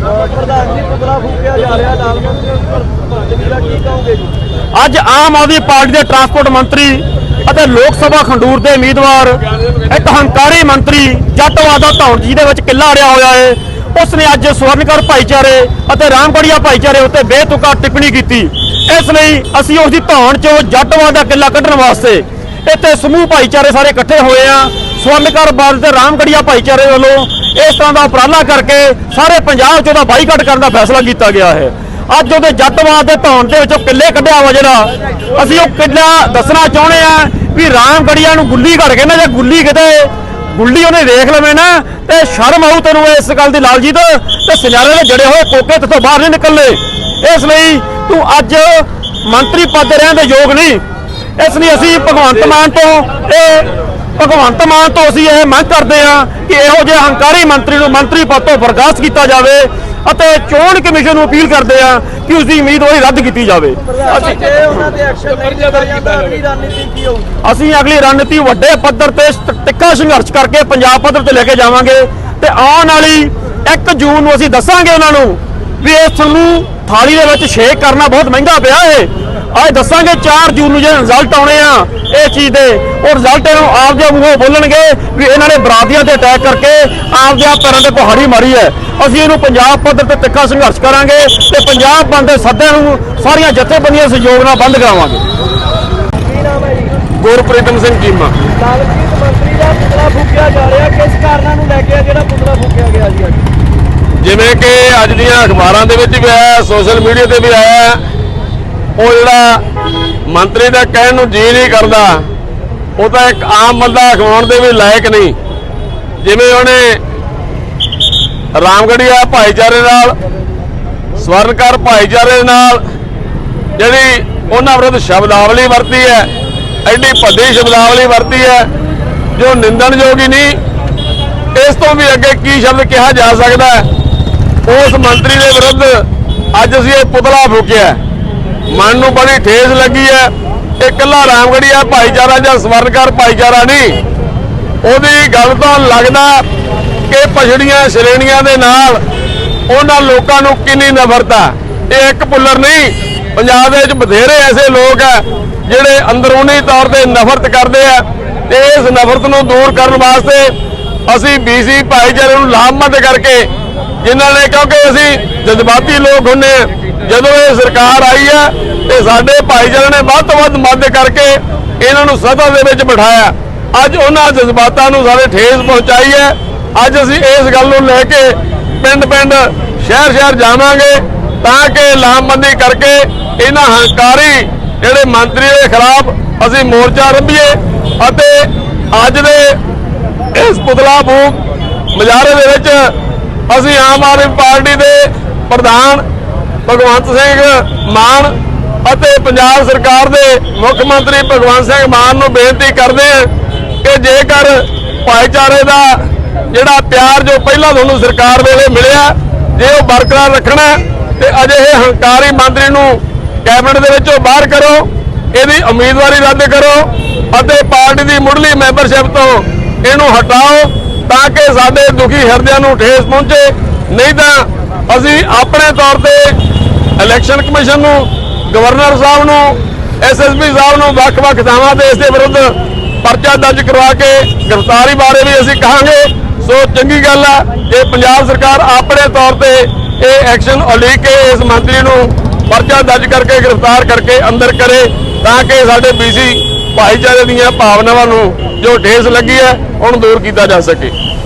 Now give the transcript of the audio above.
ਪ੍ਰਧਾਨ ਜੀ, ਪੁਤਲਾ ਫੂਕਿਆ ਜਾ ਰਿਹਾ ਲਾਲਗੰਜ ਜਮੀਲਾ ਕੀ ਕਹੋਗੇ ਜੀ ਅੱਜ ਆਮ ਆਦਮੀ ਪਾਰਟੀ ਦੇ ਟਰਾਂਸਪੋਰਟ ਮੰਤਰੀ ਅਤੇ ਲੋਕ ਸਭਾ ਖੰਡੂਰ ਦੇ ਉਮੀਦਵਾਰ, ਇੱਕ ਹੰਕਾਰੀ ਮੰਤਰੀ, ਜੱਟਵਾਦ ਦਾ ਧੌਣ ਜਿਹਦੇ ਵਿੱਚ ਕਿੱਲਾ ਅੜਿਆ ਹੋਇਆ ਹੈ ਉਸ ਨੇ ਅੱਜ ਸਵਰਨਕਰ ਭਾਈਚਾਰੇ ਅਤੇ ਰਾਮਗੜੀਆ ਭਾਈਚਾਰੇ ਉੱਤੇ ਬੇਤੁਕਾ ਟਿੱਪਣੀ ਕੀਤੀ। ਇਸ ਲਈ ਅਸੀਂ ਉਸ ਦੀ ਧੌਣ ਚੋਂ ਜੱਟਵਾਦ ਦਾ ਕਿੱਲਾ ਕੱਢਣ ਵਾਸਤੇ ਇੱਥੇ ਸਮੂਹ ਭਾਈਚਾਰੇ ਸਾਰੇ ਇਕੱਠੇ ਹੋਏ ਆ। ਸਵਰਨਕਰ ਬਾਦ ਤੇ ਰਾਮਗੜੀਆ ਭਾਈਚਾਰੇ ਵੱਲੋਂ ਇਸ ਤਰ੍ਹਾਂ ਦਾ ਉਪਰਾਲਾ ਕਰਕੇ ਸਾਰੇ ਪੰਜਾਬ 'ਚ ਉਹਦਾ ਬਾਈਕਾਟ ਕਰਨ ਦਾ ਫੈਸਲਾ ਕੀਤਾ ਗਿਆ ਹੈ। ਅੱਜ ਉਹਦੇ ਜੱਟਵਾਦ ਦੇ ਧੌਣ ਦੇ ਵਿੱਚੋਂ ਕਿੱਲੇ ਕੱਢਿਆ ਵਾ ਜਿਹੜਾ। ਅਸੀਂ ਉਹ ਕਿੱਲਾ ਦੱਸਣਾ ਚਾਹੁੰਦੇ ਆ ਵੀ ਰਾਮਗੜੀਆ ਨੂੰ ਗੁੱਲੀ ਘੜ ਕੇ ਨਾ ਜੇ ਗੁੱਲੀ ਕਿਤੇ ਗੁੱਲੀ ਉਹਨੇ ਵੇਖ ਲਵੇ ਨਾ, ਤੇ ਸ਼ਰਮ ਆਊ ਤੈਨੂੰ ਇਸ ਗੱਲ ਦੀ ਲਾਲਜੀਤ, ਤੇ ਸਿਨਾਰੇ ਦੇ ਜੜੇ ਹੋਏ ਕੋਕੇ ਤੋਂ ਬਾਹਰ ਨਹੀਂ ਨਿਕਲਦੇ ਇਸ ਲਈ ਤੂੰ ਅੱਜ ਮੰਤਰੀ ਪਦ ਤੇ ਰਹਿਣ ਦੇ ਯੋਗ ਨਹੀਂ। ਇਸ ਲਈ ਅਸੀਂ ਭਗਵੰਤ ਮਾਨ ਤੋਂ ਇਹ ਭਗਵੰਤ ਮਾਨ ਤੋਂ ਅਸੀਂ ਇਹ ਮੰਗ ਕਰਦੇ ਹਾਂ ਕਿ ਇਹੋ ਜਿਹੇ ਹੰਕਾਰੀ ਮੰਤਰੀ ਨੂੰ ਮੰਤਰੀ ਪਦ ਤੋਂ ਬਰਖਾਸਤ ਕੀਤਾ ਜਾਵੇ ਅਤੇ ਚੋਣ ਕਮਿਸ਼ਨ ਨੂੰ ਅਪੀਲ ਕਰਦੇ ਹਾਂ ਕਿ ਉਸ ਦੀ ਉਮੀਦਵਾਰੀ ਰੱਦ ਕੀਤੀ ਜਾਵੇ। ਅਸੀਂ ਜੇ ਉਹਨਾਂ ਤੇ ਐਕਸ਼ਨ ਨਹੀਂ ਲਿਆ ਜਾਂਦਾ ਅਗਲੀ ਰਣਨੀਤੀ ਕੀ ਹੋਊਗੀ? ਅਸੀਂ ਅਗਲੀ ਰਣਨੀਤੀ ਵੱਡੇ ਪੱਧਰ ਤੇ ਤਿੱਖਾ ਸੰਘਰਸ਼ ਕਰਕੇ ਪੰਜਾਬ ਪੱਧਰ ਤੇ ਲੈ ਕੇ ਜਾਵਾਂਗੇ ਤੇ ਆਉਣ ਵਾਲੀ 1 ਜੂਨ ਨੂੰ ਅਸੀਂ ਦੱਸਾਂਗੇ ਉਹਨਾਂ ਨੂੰ ਵੀ ਇਹ ਤੁਹਾਨੂੰ ਥਾਲੀ ਦੇ ਵਿੱਚ ਸ਼ੇਕ ਕਰਨਾ ਬਹੁਤ ਮਹਿੰਗਾ ਪਿਆ ਏ। ਅੱਜ ਦੱਸਾਂਗੇ 4 ਜੂਨ ਨੂੰ ਜਿਹੜੇ ਰਿਜ਼ਲਟ ਆਉਣੇ ਆ ਇਹ ਚੀਜ਼ ਦੇ ਉਹ ਰਿਜ਼ਲਟ ਇਹਨੂੰ ਆਪਦੇ ਮੂੰਹੋਂ ਬੋਲਣਗੇ ਵੀ ਇਹਨਾਂ ਨੇ ਬਰਾਦੀਆਂ ਤੇ ਅਟੈਕ ਕਰਕੇ ਆਪਦੇ ਆਪ ਪੈਰਾਂ ਤੇ ਕੁਹਾੜੀ ਮਾਰੀ ਹੈ। ਅਸੀਂ ਇਹਨੂੰ ਪੰਜਾਬ ਪੱਧਰ ਤੇ ਤਿੱਖਾ ਸੰਘਰਸ਼ ਕਰਾਂਗੇ ਤੇ ਪੰਜਾਬ ਬੰਦ ਦੇ ਸੱਦਿਆਂ ਨੂੰ ਸਾਰੀਆਂ ਜਥੇਬੰਦੀਆਂ ਸਹਿਯੋਗ ਨਾਲ ਬੰਦ ਕਰਾਵਾਂਗੇ। ਗੁਰਪ੍ਰੀਤਮ ਸਿੰਘ ਮੰਤਰੀ ਦਾ ਪੁਤਲਾ ਫੂਕਿਆ ਜਾ ਰਿਹਾ। ਕਿਸ ਕਾਰਨਾਂ ਨੂੰ ਲੈ ਕੇ ਆ ਜਿਹੜਾ ਪੁਤਲਾ ਫੂਕਿਆ ਗਿਆ ਜੀ ਅੱਜ? ਜਿਵੇਂ ਕਿ ਅੱਜ ਦੀਆਂ ਅਖਬਾਰਾਂ ਦੇ ਵਿੱਚ ਵੀ ਆਇਆ ਸੋਸ਼ਲ ਮੀਡੀਆ ਤੇ ਵੀ ਆਇਆ ਉਹ ਜਿਹੜਾ ਮੰਤਰੀ ਦਾ ਕਹਿਣ ਨੂੰ ਜੀ ਨਹੀਂ ਕਰਦਾ, ਉਹ ਤਾਂ ਇੱਕ ਆਮ ਬੰਦਾ ਅਖਵਾਉਣ ਦੇ ਵੀ ਲਾਇਕ ਨਹੀਂ। ਜਿਵੇਂ ਉਹਨੇ ਰਾਮਗੜੀਆ ਭਾਈਚਾਰੇ ਨਾਲ, ਸਵਰਨਕਾਰ ਭਾਈਚਾਰੇ ਨਾਲ, ਜਿਹੜੀ ਉਹਨਾਂ ਵਿਰੁੱਧ ਸ਼ਬਦਾਵਲੀ ਵਰਤੀ ਹੈ, ਐਡੀ ਭੱਦੀ ਸ਼ਬਦਾਵਲੀ ਵਰਤੀ ਹੈ, ਜੋ ਨਿੰਦਣਯੋਗ ਹੀ ਨਹੀਂ, ਇਸ ਤੋਂ ਵੀ ਅੱਗੇ ਕੀ ਸ਼ਬਦ ਕਿਹਾ ਜਾ ਸਕਦਾ ਹੈ? ਉਸ ਮੰਤਰੀ ਦੇ ਵਿਰੁੱਧ ਅੱਜ ਅਸੀਂ ਇਹ ਪੁਤਲਾ ਫੂਕਿਆ ਮਨ ਨੂੰ ਬੜੀ ਠੇਸ ਲੱਗੀ ਹੈ ਇਹ ਇਕੱਲਾ ਰਾਮਗੜੀਆ ਭਾਈਚਾਰਾ ਜਾਂ ਸਵਰਨਕਾਰ ਭਾਈਚਾਰਾ ਨਹੀਂ। ਉਹਦੀ ਗੱਲ ਤਾਂ ਲੱਗਦਾ ਕਿ ਪਛੜੀਆਂ ਸ਼੍ਰੇਣੀਆਂ ਦੇ ਨਾਲ ਉਹਨਾਂ ਲੋਕਾਂ ਨੂੰ ਕਿੰਨੀ ਨਫ਼ਰਤ। ਨਫ਼ਰਤਾ ਇਹ ਇੱਕ ਪੁੱਲਰ ਨਹੀਂ, ਪੰਜਾਬ ਦੇ ਵਿੱਚ ਬਥੇਰੇ ਐਸੇ ਲੋਕ ਆ ਜਿਹੜੇ ਅੰਦਰੂਨੀ ਤੌਰ ਤੇ ਨਫ਼ਰਤ ਕਰਦੇ ਆ ਤੇ ਇਸ ਨਫ਼ਰਤ ਨੂੰ ਦੂਰ ਕਰਨ ਵਾਸਤੇ ਅਸੀਂ ਬੀਸੀ ਭਾਈਚਾਰੇ ਨੂੰ ਲਾਭਮੰਦ ਕਰਕੇ ਜਿਨ੍ਹਾਂ ਨੇ ਕਿਉਂਕਿ ਅਸੀਂ ਜਜ਼ਬਾਤੀ ਲੋਕ ਹੁੰਨੇ ਆ ਜਦੋਂ ਇਹ ਸਰਕਾਰ ਆਈ ਹੈ ਤੇ ਸਾਡੇ ਭਾਈਚਾਰੇ ਨੇ ਵੱਧ ਤੋਂ ਵੱਧ ਮਦਦ ਕਰਕੇ ਇਹਨਾਂ ਨੂੰ ਸਭਾ ਦੇ ਵਿੱਚ ਬਿਠਾਇਆ। ਅੱਜ ਉਹਨਾਂ ਜਜ਼ਬਾਤਾਂ ਨੂੰ ਸਾਡੇ ਠੇਸ ਪਹੁੰਚਾਈ ਹੈ। ਅੱਜ ਅਸੀਂ ਇਸ ਗੱਲ ਨੂੰ ਲੈ ਕੇ ਪਿੰਡ ਪਿੰਡ ਸ਼ਹਿਰ ਸ਼ਹਿਰ ਜਾਵਾਂਗੇ ਤਾਂ ਕਿ ਲਾਮਬੰਦੀ ਕਰਕੇ ਇਹਨਾਂ ਹੰਕਾਰੀ ਜਿਹੜੇ ਮੰਤਰੀ ਦੇ ਖਿਲਾਫ ਅਸੀਂ ਮੋਰਚਾ ਰੱਭੀਏ ਅਤੇ ਅੱਜ ਦੇ ਇਸ ਪੁਤਲਾ ਫੂਕ ਮਜ਼ਾਰੇ ਦੇ ਵਿੱਚ ਅਸੀਂ ਆਮ ਆਦਮੀ ਪਾਰਟੀ ਦੇ ਪ੍ਰਧਾਨ ਭਗਵੰਤ ਸਿੰਘ ਮਾਨ ਅਤੇ ਪੰਜਾਬ ਸਰਕਾਰ ਦੇ ਮੁੱਖ ਮੰਤਰੀ ਭਗਵੰਤ ਸਿੰਘ ਮਾਨ ਨੂੰ ਬੇਨਤੀ ਕਰਦੇ ਹਾਂ ਕਿ ਜੇਕਰ ਭਾਈਚਾਰੇ ਦਾ ਜਿਹੜਾ ਪਿਆਰ ਜੋ ਪਹਿਲਾਂ ਤੁਹਾਨੂੰ ਸਰਕਾਰ ਵੇਲੇ ਮਿਲਿਆ ਜੇ ਉਹ ਬਰਕਰਾਰ ਰੱਖਣਾ ਹੈ, ਤੇ ਅਜਿਹੇ ਹੰਕਾਰੀ ਮੰਤਰੀ ਨੂੰ ਕੈਬਨਿਟ ਦੇ ਵਿੱਚੋਂ ਬਾਹਰ ਕਰੋ ਇਹਦੀ ਉਮੀਦਵਾਰੀ ਰੱਦ ਕਰੋ ਅਤੇ ਪਾਰਟੀ ਦੀ ਮੁੱਢਲੀ ਮੈਂਬਰਸ਼ਿਪ ਤੋਂ ਇਹਨੂੰ ਹਟਾਓ ਤਾਂ ਕਿ ਸਾਡੇ ਦੁਖੀ ਹਿਰਦਿਆਂ ਨੂੰ ਠੇਸ ਪਹੁੰਚੇ। ਨਹੀਂ ਤਾਂ ਅਸੀਂ ਆਪਣੇ ਤੌਰ ਤੇ ਇਲੈਕਸ਼ਨ ਕਮਿਸ਼ਨ ਨੂੰ ਗਵਰਨਰ ਸਾਹਿਬ ਨੂੰ ਐਸਐਸਪੀ ਸਾਹਿਬ ਨੂੰ ਵੱਖ-ਵੱਖ ਥਾਵਾਂ ਤੇ ਇਸ ਦੇ ਵਿਰੁੱਧ ਪਰਚਾ ਦਰਜ ਕਰਵਾ ਕੇ ਗ੍ਰਿਫਤਾਰੀ ਬਾਰੇ ਵੀ ਅਸੀਂ ਕਹਾਂਗੇ। ਸੋ ਚੰਗੀ ਗੱਲ ਹੈ ਜੇ ਪੰਜਾਬ ਸਰਕਾਰ ਆਪਣੇ ਤੌਰ ਤੇ ਇਹ ਐਕਸ਼ਨ ਉਲੀਕ ਕੇ ਇਸ ਮੰਤਰੀ ਨੂੰ ਪਰਚਾ ਦਰਜ ਕਰਕੇ ਗ੍ਰਿਫਤਾਰ ਕਰਕੇ ਅੰਦਰ ਕਰੇ ਤਾਂ ਕਿ ਸਾਡੇ ਬੀਸੀ ਭਾਈਚਾਰੇ ਦੀਆਂ ਭਾਵਨਾਵਾਂ ਨੂੰ ਜੋ ਠੇਸ ਲੱਗੀ ਹੈ, ਉਹਨੂੰ ਦੂਰ ਕੀਤਾ ਜਾ ਸਕੇ।